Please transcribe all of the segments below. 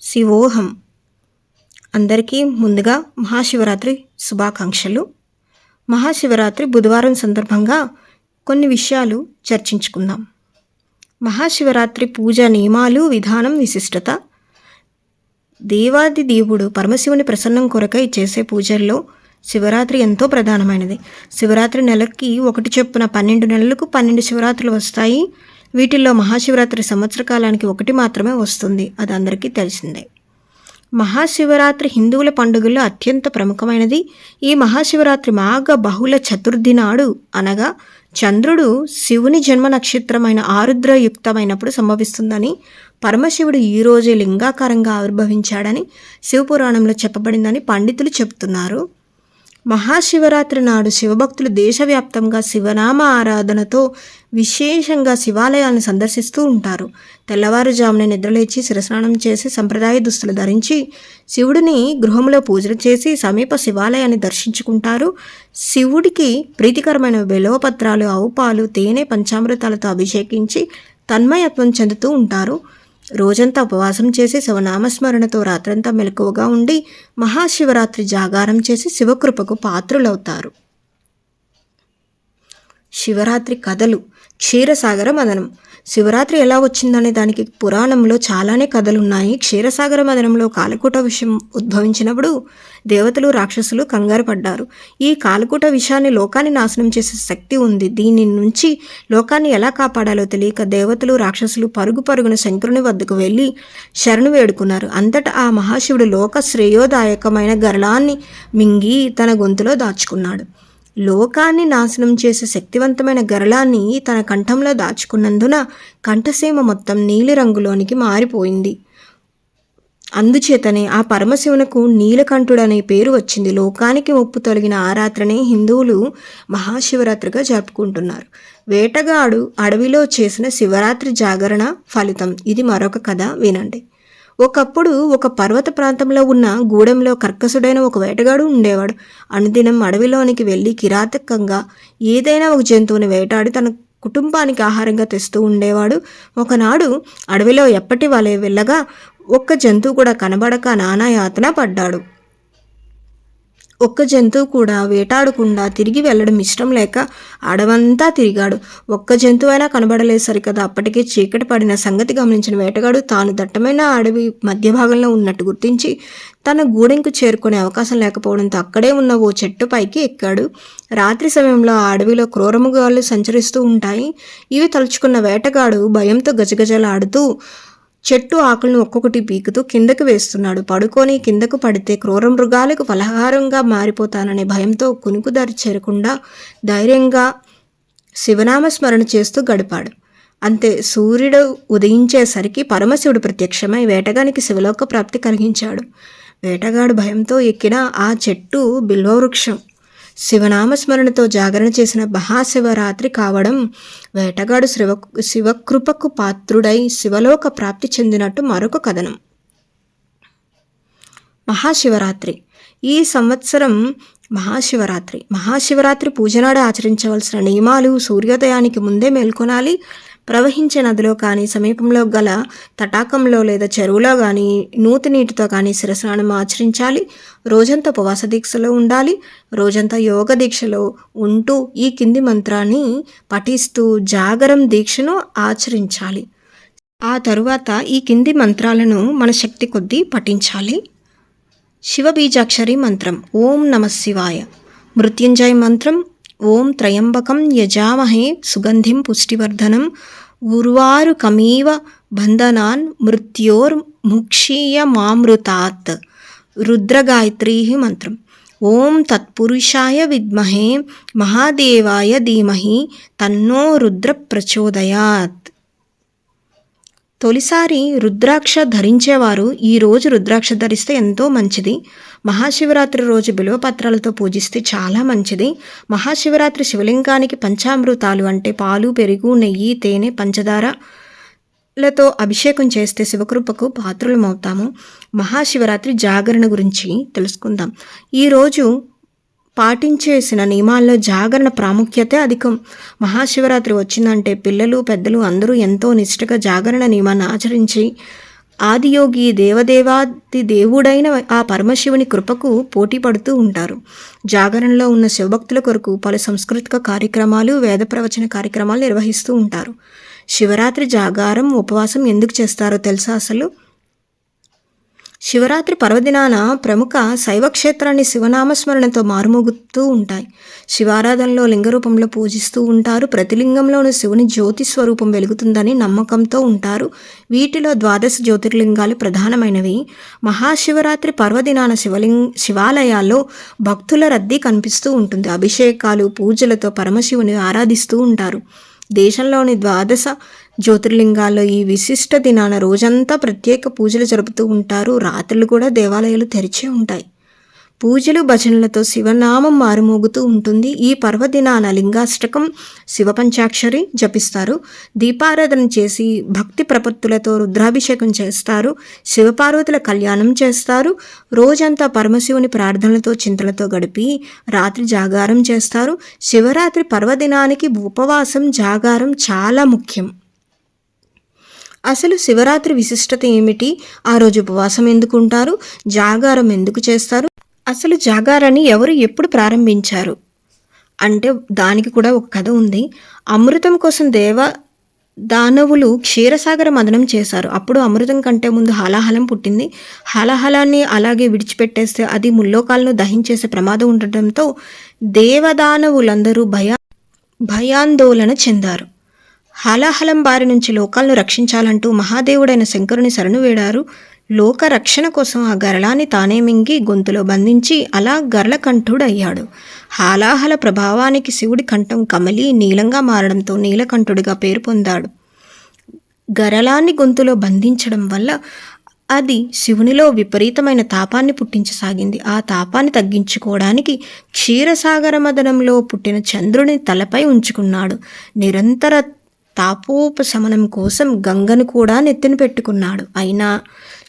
శివోహం. అందరికీ ముందుగా మహాశివరాత్రి శుభాకాంక్షలు. మహాశివరాత్రి బుధవారం సందర్భంగా కొన్ని విషయాలు చర్చించుకుందాం. మహాశివరాత్రి పూజ నియమాలు విధానం విశిష్టత. దేవాది దేవుడు పరమశివుని ప్రసన్నం కొరకై చేసే పూజల్లో శివరాత్రి ఎంతో ప్రధానమైనది. శివరాత్రి నెలకి ఒకటి చొప్పున పన్నెండు నెలలకు పన్నెండు శివరాత్రులు వస్తాయి. వీటిల్లో మహాశివరాత్రి సంవత్సర కాలానికి ఒకటి మాత్రమే వస్తుంది. అది అందరికీ తెలిసిందే. మహాశివరాత్రి హిందువుల పండుగల్లో అత్యంత ప్రముఖమైనది. ఈ మహాశివరాత్రి మాఘ బహుళ చతుర్థి నాడు అనగా చంద్రుడు శివుని జన్మ నక్షత్రమైన ఆరుద్రయుక్తమైనప్పుడు సంభవిస్తుందని పరమశివుడు ఈ రోజే లింగాకారంగా ఆవిర్భవించాడని శివపురాణంలో చెప్పబడిందని పండితులు చెబుతున్నారు. మహాశివరాత్రి నాడు శివభక్తులు దేశవ్యాప్తంగా శివనామ ఆరాధనతో విశేషంగా శివాలయాలను సందర్శిస్తూ ఉంటారు. తెల్లవారుజామున నిద్రలేచి శిరస్నానం చేసి సంప్రదాయ దుస్తులు ధరించి శివుడిని గృహంలో పూజలు చేసి సమీప శివాలయాన్ని దర్శించుకుంటారు. శివుడికి ప్రీతికరమైన బెలవపత్రాలు ఆవుపాలు తేనె పంచామృతాలతో అభిషేకించి తన్మయత్వం చెందుతూ ఉంటారు. రోజంతా ఉపవాసం చేసి శివనామస్మరణతో రాత్రంతా మెలకువగా ఉండి మహాశివరాత్రి జాగారం చేసి శివకృపకు పాత్రులవుతారు. శివరాత్రి కథలు. క్షీరసాగర మదనం. శివరాత్రి ఎలా వచ్చిందనే దానికి పురాణంలో చాలానే కథలున్నాయి. క్షీరసాగర మదనంలో కాలకూట విషయం ఉద్భవించినప్పుడు దేవతలు రాక్షసులు కంగారు పడ్డారు. ఈ కాలకూట విషయాన్ని లోకాన్ని నాశనం చేసే శక్తి ఉంది. దీని నుంచి లోకాన్ని ఎలా కాపాడాలో తెలియక దేవతలు రాక్షసులు పరుగు పరుగున శంకరుని వద్దకు వెళ్ళి శరణు వేడుకున్నారు. అంతటా ఆ మహాశివుడు లోక శ్రేయోదాయకమైన గరళాన్ని మింగి తన గొంతులో దాచుకున్నాడు. లోకాన్ని నాశనం చేసే శక్తివంతమైన గరళాన్ని తన కంఠంలో దాచుకున్నందున కంఠసీమ మొత్తం నీలిరంగులోనికి మారిపోయింది. అందుచేతనే ఆ పరమశివునకు నీలకంఠుడనే పేరు వచ్చింది. లోకానికి ముప్పు తొలగిన ఆ రాత్రనే హిందువులు మహాశివరాత్రిగా జరుపుకుంటున్నారు. వేటగాడు అడవిలో చేసిన శివరాత్రి జాగరణ ఫలితం. ఇది మరొక కథ వినండి. ఒకప్పుడు ఒక పర్వత ప్రాంతంలో ఉన్న గూడెంలో కర్కసుడైన ఒక వేటగాడు ఉండేవాడు. అనుదినం అడవిలోనికి వెళ్ళి కిరాతకంగా ఏదైనా ఒక జంతువుని వేటాడి తన కుటుంబానికి ఆహారంగా తెస్తూ ఉండేవాడు. ఒకనాడు అడవిలో ఎప్పటి వలె వెళ్ళగా ఒక్క జంతువు కూడా కనబడక నానా యాతన పడ్డాడు. ఒక్క జంతువు కూడా వేటాడకుండా తిరిగి వెళ్ళడం ఇష్టం లేక అడవంతా తిరిగాడు. ఒక్క జంతువైనా కనబడలేదు సరికదా. అప్పటికే చీకటి పడిన సంగతి గమనించిన వేటగాడు తాను దట్టమైన అడవి మధ్య భాగంలో ఉన్నట్టు గుర్తించి తన గూడెంకు చేరుకునే అవకాశం లేకపోవడంతో అక్కడే ఉన్న ఓ చెట్టు పైకి ఎక్కాడు. రాత్రి సమయంలో ఆ అడవిలో క్రూరముగాలు సంచరిస్తూ ఉంటాయి. ఇవి తలుచుకున్న వేటగాడు భయంతో గజగజలాడుతూ చెట్టు ఆకులను ఒక్కొక్కటి పీకుతూ కిందకు వేస్తున్నాడు. పడుకొని కిందకు పడితే క్రూర మృగాలకు ఫలహారంగా మారిపోతాననే భయంతో కునుకుదారి చేరకుండా ధైర్యంగా శివనామస్మరణ చేస్తూ గడిపాడు. అంతే సూర్యుడు ఉదయించేసరికి పరమశివుడు ప్రత్యక్షమై వేటగానికి శివలోక ప్రాప్తి కలిగించాడు. వేటగాడు భయంతో ఎక్కిన ఆ చెట్టు బిల్వవృక్షం. శివనామస్మరణతో జాగరణ చేసిన మహాశివరాత్రి కావడం వేటగాడు శివ శివకృపకు పాత్రుడై శివలోక ప్రాప్తి చెందినట్టు మరొక కథనం. మహాశివరాత్రి. ఈ సంవత్సరం మహాశివరాత్రి. మహాశివరాత్రి పూజనాడు ఆచరించవలసిన నియమాలు సూర్యోదయానికి ముందే మేల్కొనాలి. ప్రవహించే నదిలో కానీ సమీపంలో గల తటాకంలో లేదా చెరువులో కానీ నూతి నీటితో కానీ శిరస్నానం ఆచరించాలి. రోజంతా ఉపవాస దీక్షలో ఉండాలి. రోజంతా యోగ దీక్షలో ఉంటూ ఈ కింది మంత్రాన్ని పఠిస్తూ జాగరం దీక్షను ఆచరించాలి. ఆ తరువాత ఈ కింది మంత్రాలను మన శక్తి కొద్దీ పఠించాలి. శివబీజాక్షరి మంత్రం ఓం నమ శివాయ. మృత్యుంజయ మంత్రం ఓం త్రయంబకం యజామహే సుగంధిం పుష్టివర్ధనం ఉర్వారుకమీవ బంధనాన్ మృత్యోర్ముక్షీయమామృతాత్ రుద్రగాయత్రీ మంత్రం. ఓం తత్పురుషాయ విద్మహే మహాదేవాయ ధీమహి తన్నో రుద్ర ప్రచోదయాత్. తొలిసారి రుద్రాక్ష ధరించేవారు ఈ రోజు రుద్రాక్ష ధరిస్తే ఎంతో మంచిది. మహాశివరాత్రి రోజు బిలువపత్రాలతో పూజిస్తే చాలా మంచిది. మహాశివరాత్రి శివలింగానికి పంచామృతాలు అంటే పాలు పెరుగు నెయ్యి తేనె పంచదార లతో అభిషేకం చేస్తే శివకృపకు పాత్రులమవుతాము. మహాశివరాత్రి జాగరణ గురించి తెలుసుకుందాం. ఈరోజు పాటించేసిన నియమాల్లో జాగరణ ప్రాముఖ్యత అధికం. మహాశివరాత్రి వచ్చిందంటే పిల్లలు పెద్దలు అందరూ ఎంతో నిష్ఠగా జాగరణ నియమాన్ని ఆచరించి ఆదియోగి దేవదేవాది దేవుడైన ఆ పరమశివుని కృపకు పోటీ పడుతూ ఉంటారు. జాగరణలో ఉన్న శివభక్తుల కొరకు పలు సాంస్కృతిక కార్యక్రమాలు వేద ప్రవచన కార్యక్రమాలు నిర్వహిస్తూ ఉంటారు. శివరాత్రి జాగారం ఉపవాసం ఎందుకు చేస్తారో తెలుసా అసలు? శివరాత్రి పర్వదినాన ప్రముఖ శైవక్షేత్రాన్ని శివనామస్మరణతో మారుమోగుతూ ఉంటాయి. శివారాధనలో లింగ రూపంలో పూజిస్తూ ఉంటారు. ప్రతి లింగంలోనూ శివుని జ్యోతి స్వరూపం వెలుగుతుందని నమ్మకంతో ఉంటారు. వీటిలో ద్వాదశ జ్యోతిర్లింగాలు ప్రధానమైనవి. మహాశివరాత్రి పర్వదినాన శివలింగ శివాలయాల్లో భక్తుల రద్దీ కనిపిస్తూ ఉంటుంది. అభిషేకాలు పూజలతో పరమశివుని ఆరాధిస్తూ ఉంటారు. దేశంలోని ద్వాదశ జ్యోతిర్లింగాల్లో ఈ విశిష్ట దినాన రోజంతా ప్రత్యేక పూజలు జరుపుతూ ఉంటారు. రాత్రులు కూడా దేవాలయాలు తెరిచే ఉంటాయి. పూజలు భజనలతో శివనామం మారుమోగుతూ ఉంటుంది. ఈ పర్వదినాన లింగాష్టకం శివ పంచాక్షరి జపిస్తారు. దీపారాధన చేసి భక్తి ప్రపత్తులతో రుద్రాభిషేకం చేస్తారు. శివపార్వతుల కళ్యాణం చేస్తారు. రోజంతా పరమశివుని ప్రార్థనలతో చింతలతో గడిపి రాత్రి జాగారం చేస్తారు. శివరాత్రి పర్వదినానికి ఉపవాసం జాగారం చాలా ముఖ్యం. అసలు శివరాత్రి విశిష్టత ఏమిటి? ఆ రోజు ఉపవాసం ఎందుకు ఉంటారు జాగారం ఎందుకు చేస్తారు? అసలు జాగారాన్ని ఎవరు ఎప్పుడు ప్రారంభించారు? అంటే దానికి కూడా ఒక కథ ఉంది. అమృతం కోసం దేవ దానవులు క్షీరసాగర మదనం చేశారు. అప్పుడు అమృతం కంటే ముందు హాలాహలం పుట్టింది. హాలాహలాన్ని అలాగే విడిచిపెట్టేస్తే అది ముల్లోకాలను దహించేసే ప్రమాదం ఉండటంతో దేవదానవులందరూ భయ భయాందోళన చెందారు. హాలాహలం బారి నుంచి లోకాలను రక్షించాలంటూ మహాదేవుడైన శంకరుని శరణు వేడారు. లోక రక్షణ కోసం ఆ గరళాన్ని తానే మింగి గొంతులో బంధించి అలా గరళకంఠుడయ్యాడు. హాలాహల ప్రభావానికి శివుడి కంఠం కమలి నీలంగా మారడంతో నీలకంఠుడిగా పేరు పొందాడు. గరళాన్ని గొంతులో బంధించడం వల్ల అది శివునిలో విపరీతమైన తాపాన్ని పుట్టించసాగింది. ఆ తాపాన్ని తగ్గించుకోవడానికి క్షీరసాగర మదనంలో పుట్టిన చంద్రుని తలపై ఉంచుకున్నాడు. నిరంతర తాపోపశమనం కోసం గంగను కూడా నెత్తిన పెట్టుకున్నాడు. అయినా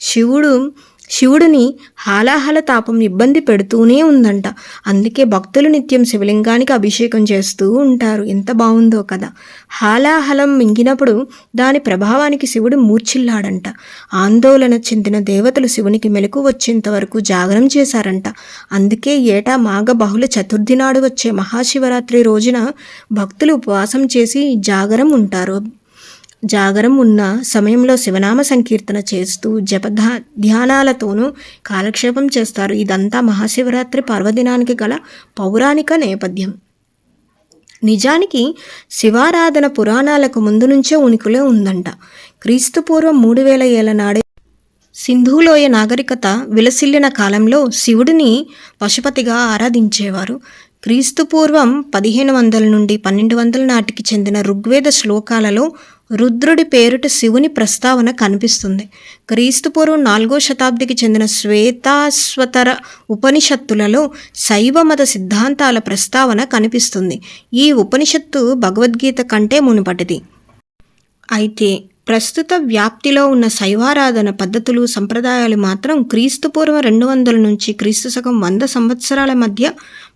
శివుడు శివుడిని హాలాహల తాపం ఇబ్బంది పెడుతూనే ఉందంట. అందుకే భక్తులు నిత్యం శివలింగానికి అభిషేకం చేస్తూ ఉంటారు. ఎంత బాగుందో కదా. హాలాహలం మింగినప్పుడు దాని ప్రభావానికి శివుడు మూర్చిల్లాడంట ఆందోళన చెందిన దేవతలు శివునికి మెలకు వచ్చేంత వరకు జాగరం చేశారంట. అందుకే ఏటా మాఘ బహుళ చతుర్థి నాడు వచ్చే మహాశివరాత్రి రోజున భక్తులు ఉపవాసం చేసి జాగరం ఉంటారు. జాగరం ఉన్న సమయంలో శివనామ సంకీర్తన చేస్తూ జపధా ధ్యానాలతోనూ కాలక్షేపం చేస్తారు. ఇదంతా మహాశివరాత్రి పర్వదినానికి గల పౌరాణిక నేపథ్యం. నిజానికి శివారాధన పురాణాలకు ముందు నుంచే ఉనికిలో ఉందంట. క్రీస్తుపూర్వం మూడు వేల ఏళ్ళ నాడే సింధులోయ నాగరికత విలసిల్లిన కాలంలో శివుడిని పశుపతిగా ఆరాధించేవారు. క్రీస్తుపూర్వం పదిహేను వందల నుండి పన్నెండు వందల నాటికి చెందిన ఋగ్వేద శ్లోకాలలో రుద్రుడి పేరుట శివుని ప్రస్తావన కనిపిస్తుంది. క్రీస్తుపూర్వం నాలుగో శతాబ్దికి చెందిన శ్వేతాశ్వతర ఉపనిషత్తులలో శైవ మత సిద్ధాంతాల ప్రస్తావన కనిపిస్తుంది. ఈ ఉపనిషత్తు భగవద్గీత కంటే మునుపటిది. అయితే ప్రస్తుత వ్యాప్తిలో ఉన్న శైవారాధన పద్ధతులు సంప్రదాయాలు మాత్రం క్రీస్తుపూర్వం రెండు వందల నుంచి క్రీస్తు శకం వంద సంవత్సరాల మధ్య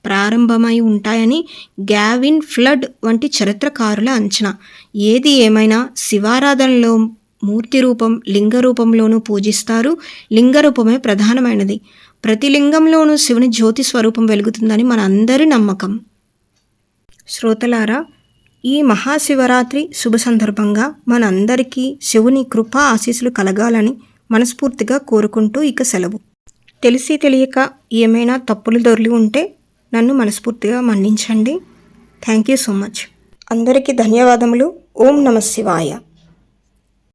ప్రారంభమై ఉంటాయని గ్యావిన్ ఫ్లడ్ వంటి చరిత్రకారుల అంచనా. ఏది ఏమైనా శివారాధనలో మూర్తి రూపం లింగ రూపంలోనూ పూజిస్తారు. లింగ రూపమే ప్రధానమైనది. ప్రతి లింగంలోనూ శివుని జ్యోతి స్వరూపం వెలుగుతుందని మన అందరి నమ్మకం. శ్రోతలారా ఈ మహాశివరాత్రి శుభ సందర్భంగా మనందరికీ శివుని కృపా ఆశీస్సులు కలగాలని మనస్ఫూర్తిగా కోరుకుంటూ ఇక సెలవు. తెలిసి తెలియక ఏమైనా తప్పులు దొరికి ఉంటే నన్ను మనస్ఫూర్తిగా మన్నించండి. థ్యాంక్ యూ సో మచ్ అందరికీ ధన్యవాదములు. ఓం నమ శివాయ.